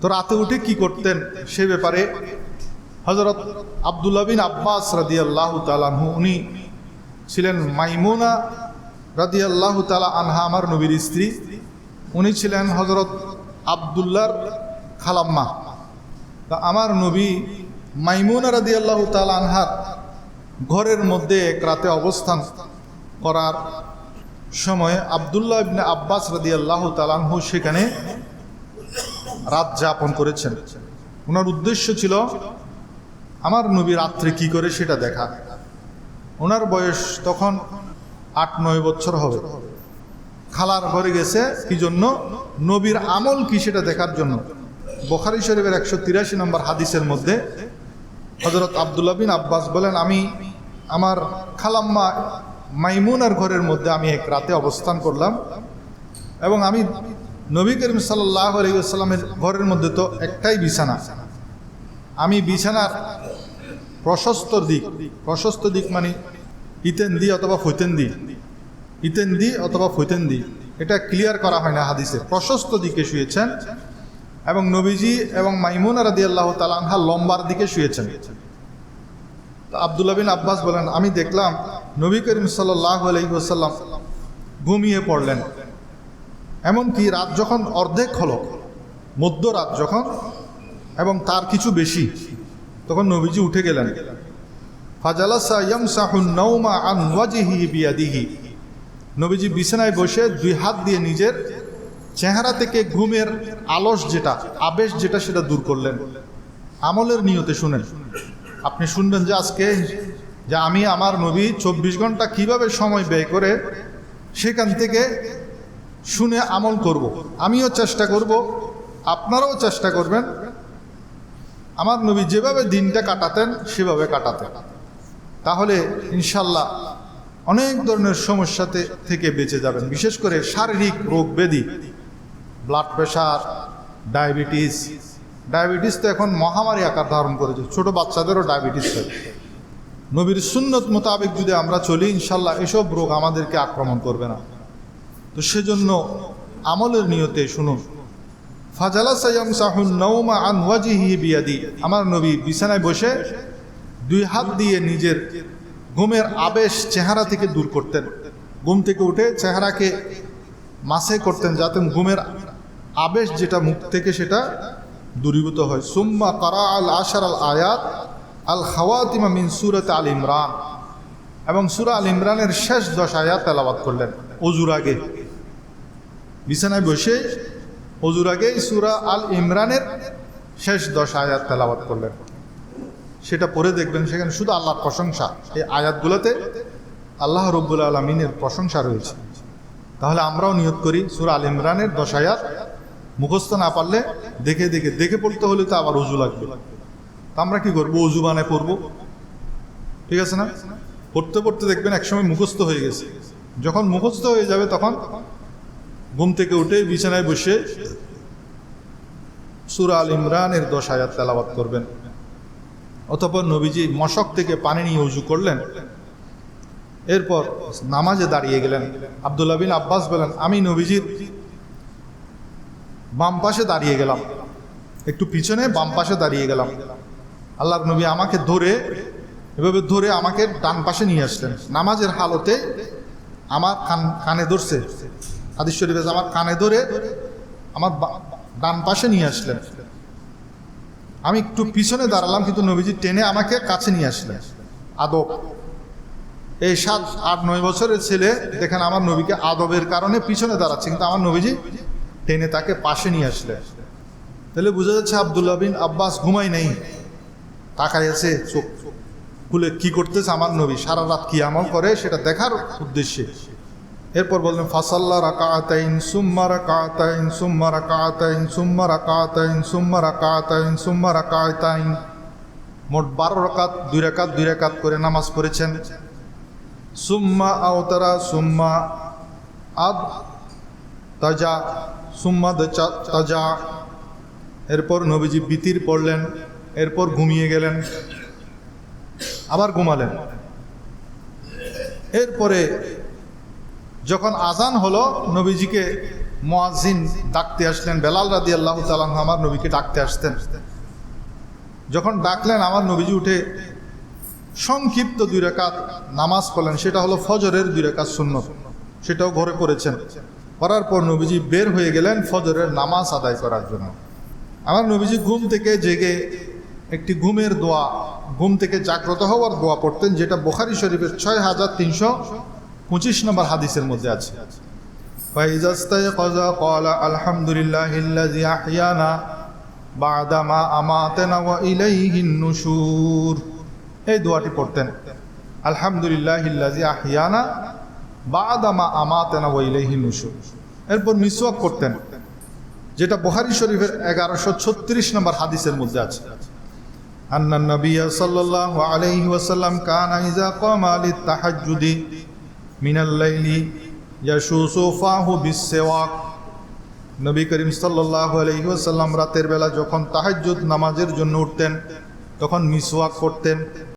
তো রাতে উঠে কি করতেন? সে ব্যাপারে হজরত আবদুল্লাহ বিন আব্বাস রাদি আল্লাহ তালাহু উনি ছিলেন মাইমুনা রাদি আল্লাহ তালা আনহা, আমার নবীর স্ত্রী। উনি ছিলেন হজরত আবদুল্লার খালাম্মা। তা আমার নবী মাইমুনা রাদি আল্লাহ তালা আনহার ঘরের মধ্যে এক রাতে অবস্থান করার সময় আবদুল্লাহ আব্বাস রাদি আল্লাহ তালানহু সেখানে রাত যাপন করেছেন। ওনার উদ্দেশ্য ছিল, আমার নবী রাত্রে কি করে সেটা দেখা। ওনার বয়স তখন আট, নয় বছর হবে। খালার ঘরে গেছে, কি জন্য? নবীর আমল কি সেটা দেখার জন্য। বখারি শরীফের একশো তিরাশি নম্বর হাদিসের মধ্যে হজরত আবদুল্লাহ বিন আব্বাস বলেন, আমি আমার খালাম্মা মাইমুনার ঘরের মধ্যে আমি এক রাতে অবস্থান করলাম এবং আমি নবী করিম সাল্লাহ ঘরের মধ্যে তো একটাই বিছানা। আমি বিছানার প্রশস্ত দিক প্রশস্ত দিক মানে ইতেন দি অথবা ফৈতেন দি। ইতেন দি অথবা ফৈতেন দি। এটা ক্লিয়ার করা হয় না হাদিসে। প্রশস্ত দিকে শুয়েছেন এবং নবীজি এবং মাইমুন রাদি আল্লাহ তালানহা লম্বার দিকে শুয়েছেন। তো আব্বাস বলেন, আমি দেখলাম নবী করিম সাল্লাহ আলহিহাসাল্লাম ঘুমিয়ে পড়লেন। এমনকি রাত যখন অর্ধেক হলো, মধ্যরাত যখন, এবং তার কিছু বেশি, তখন নবীজি উঠে গেলেন। ফাজালাসা নৌমা নবীজি বিছানায় বসে দুই হাত দিয়ে নিজের চেহারা থেকে ঘুমের আলস যেটা, আবেশ যেটা, সেটা দূর করলেন। আমলের নিয়তে শুনেন। আপনি শুনবেন যে আজকে যে আমি আমার নবী চব্বিশ ঘণ্টা কীভাবে সময় ব্যয় করে সেখান থেকে শুনে আমল করব। আমিও চেষ্টা করব। আপনারাও চেষ্টা করবেন। আমার নবী যেভাবে দিনটা কাটাতেন, সেভাবে কাটাতেন। তাহলে ইনশাল্লাহ অনেক ধরনের সমস্যাতে থেকে বেঁচে যাবেন। বিশেষ করে শারীরিক রোগ ব্যাধি ব্লাড প্রেশার ডায়াবেটিস ডায়াবেটিস তো এখন মহামারী আকার ধারণ করেছে। ছোট বাচ্চাদেরও ডায়াবেটিস হয়। নবীর সুন্নত মোতাবেক যদি আমরা চলি, ইনশাল্লাহ এসব রোগ আমাদেরকে আক্রমণ করবে না। তো সেজন্য আমলের নিয়তে শুনুন ফাজালা সাইয়াম সাহুন নৌমা আন ওয়াজিহি বিয়াদি। আমার নবী বিছানায় বসে দুই হাত দিয়ে নিজের ঘুমের আবেশ চেহারা থেকে দূর করতেন। ঘুম থেকে উঠে চেহারাকে মাসে করতেন যাতে ঘুমের আবেশ যেটা মুখ থেকে সেটা দূরীভূত হয়। সুম্মা কারা আল আশার আল আয়াত, আল খাওয়াতিমা মিন সুরত আল ইমরান। এবং সুরা আল ইমরানের শেষ দশ আয়াত তেলাবাদ করলেন। অজুর আগে। বিছানায় বসে অজুর আগে সুরা আল ইমরানের শেষ দশ আয়াত তেলাবাদ করলেন। সেটা পড়ে দেখবেন সেখানে শুধু আল্লাহর প্রশংসা। এই আয়াতগুলোতে আল্লাহ রব্বুল আলমিনের প্রশংসা রয়েছে। তাহলে আমরাও নিয়োগ করি সুরা আল ইমরানের দশ আয়াত মুখস্থ না পারলে দেখে দেখে দেখে পড়তে হলে তো আবার উজু লাগবে। তা আমরা কি করব? উজু বানায় পড়ব। ঠিক আছে না? পড়তে পড়তে দেখবেন একসময় মুখস্থ হয়ে গেছে। যখন মুখস্থ হয়ে যাবে তখন ঘুম থেকে উঠে বিছানায় বসে সুরা আল ইমরানের দশ হাজার তেলাবাত করবেন। অতপর নবীজি মশক থেকে পানি নিয়ে উজু করলেন। এরপর নামাজে দাঁড়িয়ে গেলেন। আবদুল্লাহ বিন আব্বাস বলেন, আমি নবীজির বাম পাশে দাঁড়িয়ে গেলাম। একটু পিছনে বাম পাশে দাঁড়িয়ে গেলাম। আল্লাহর নবী আমাকে ধরে, এভাবে ধরে আমাকে ডান পাশে নিয়ে আসলেন। নামাজের হালতে আমার কান কানে ধরছে। হাদিস শরীফে আমার কানে ধরে আমার ডান পাশে নিয়ে আসলেন। আমি একটু পিছনে দাঁড়ালাম, কিন্তু নবীজি টেনে আমাকে কাছে নিয়ে আসলেন। আদব। এই সাত, আট, নয় বছরের ছেলে, দেখেন আমার নবীকে আদবের কারণে পিছনে দাঁড়াচ্ছে, কিন্তু আমার নবীজি টেনে তাকে পাশে নিয়ে আসলেন। তাহলে বোঝা যাচ্ছে আবদুল্লাহ বিন আব্বাস ঘুমাই নেই। তাকাই আছে, চোখ খুলে কি করতেছে আমার নবী? সারা রাত কি আমল করে? সেটা দেখার উদ্দেশ্যে। এরপর বললেন, ফাসাল্লা রাকাতাইন সুম্মা রাকাতাইন সুম্মা রাকাতাইন সুম্মা রাকাতাইন সুম্মা রাকাতাইন সুম্মা রাকাতাইন মোট বারো রকাত, দুই রাকাত দুই রাকাত করে নামাজ পড়েছেন। সুম্মা আওতারা সুম্মা আদ, তাজা, সুম্মা তাজা। এরপর নবীজি বিতির পড়লেন, এরপর ঘুমিয়ে গেলেন, আবার ঘুমালেন। এরপরে যখন আজান হলো, নবীজিকে মোয়াজিন ডাকতে আসলেন, বেলাল রাদি আল্লাহ তালাহ আমার নবীকে ডাকতে আসতেন। যখন ডাকলেন, আমার নবীজি উঠে সংক্ষিপ্ত দুই রেখাত নামাজ পড়লেন, সেটা হলো ফজরের দুই রেখাত সুন্নত, সেটাও ঘরে করেছেন। করার পর নবীজি বের হয়ে গেলেন ফজরের নামাজ আদায় করার জন্য। আমার নবীজি ঘুম থেকে জেগে একটি ঘুমের দোয়া, ঘুম থেকে জাগ্রত হওয়ার দোয়া পড়তেন, যেটা বোখারি শরীফের ছয় হাজার তিনশো পঁচিশ নম্বর হাদিসের মধ্যে আছে। আলহামদুলিল্লাহ বাদামা এই দোয়াটি পড়তেন। আলহামদুলিল্লাহ এরপর মিসওয়াক করতেন যেটা বহারি শরীফের এগারোশো ছত্রিশ নম্বর হাদিসের মধ্যে আছে। আন্না নবিয়া সাল্লাল্লাহু আলাইহি কানা ইজা কমা লিত লাইলি ইয়াশুসু ফাহু বিসওয়াক নবী করিম সাল্লাল্লাহু আলাইহি ওয়াসাল্লাম রাতের বেলা যখন তাহাজ্জুদ নামাজের জন্য উঠতেন, তখন মিসওয়াক করতেন